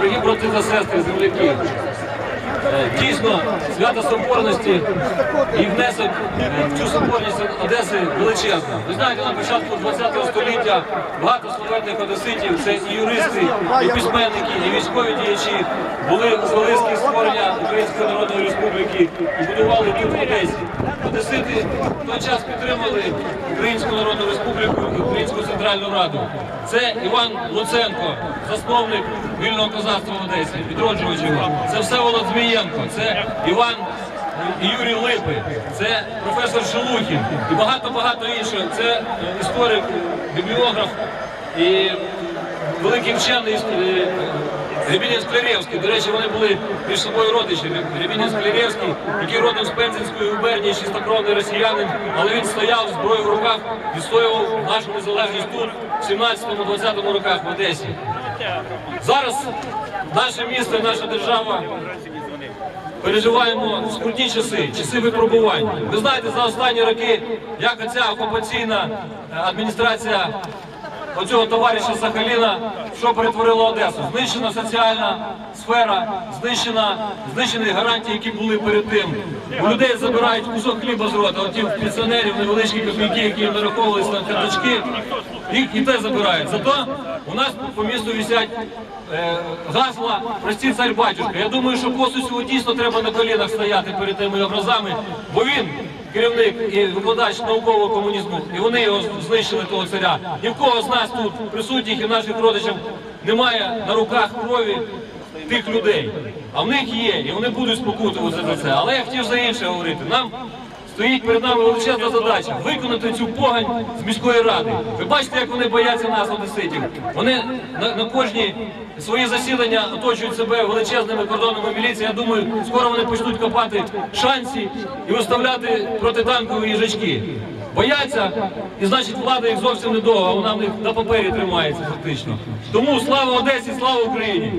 дорогі брати та сестри, земляки, е, дійсно свято Соборності і внесок е, в цю соборність Одеси величезна. Ви знаєте, на початку ХХ століття багато славетних одеситів, це і юристи, і письменники, і військові діячі були у колиски створення Української Народної Республіки і будували тут в Одесі. Одесити в той час підтримали Українську Народну Республіку Центральну Раду. Це Іван Луценко, засновник вільного козацтва в Одесі, відроджувач його. Це Всеволод Змієнко, це Іван Юрій Липи, це професор Шелухін і багато-багато інших. Це е, історик, бібліограф і великий вчений Рябінін Скляревський. До речі, вони були між собою родичі. Рябінін Скляревський, який родом з Пензенської губернії, чистокровний росіянин, але він стояв з зброєю в руках, відстоював нашу незалежність тут, в 17-20 роках в Одесі. Зараз наше місто, і наша держава переживаємо скрутні часи, часи випробувань. Ви знаєте, за останні роки, як оця окупаційна е, адміністрація оцього товариша Сахаліна, що перетворила Одесу. Знищена соціальна сфера, знищена, знищені гарантії, які були перед тим. У людей забирають кусок хліба з рота, от ті пенсіонерів невеличкі копійки, які нараховувалися на карточки, їх і те забирають. Зато у нас по місту висять е, гасла прості цар батюшка. Я думаю, що Косусю дійсно треба на колінах стояти перед тими образами, бо він керівник і викладач наукового комунізму, і вони його знищили того царя. Ні в кого з нас тут присутніх і наших родичів немає на руках крові тих людей. А в них є, і вони будуть спокутувати за це. Але я хотів за інше говорити. Нам Стоїть перед нами величезна задача виконати цю погань з міської ради. Ви бачите, як вони бояться нас, одеситів. Вони на, на кожні свої засідання оточують себе величезними кордонами міліції. Я думаю, скоро вони почнуть копати шанси і виставляти протитанкові їжачки. Бояться, і значить влада їх зовсім недовго, вона в них на папері тримається фактично. Тому слава Одесі, слава Україні!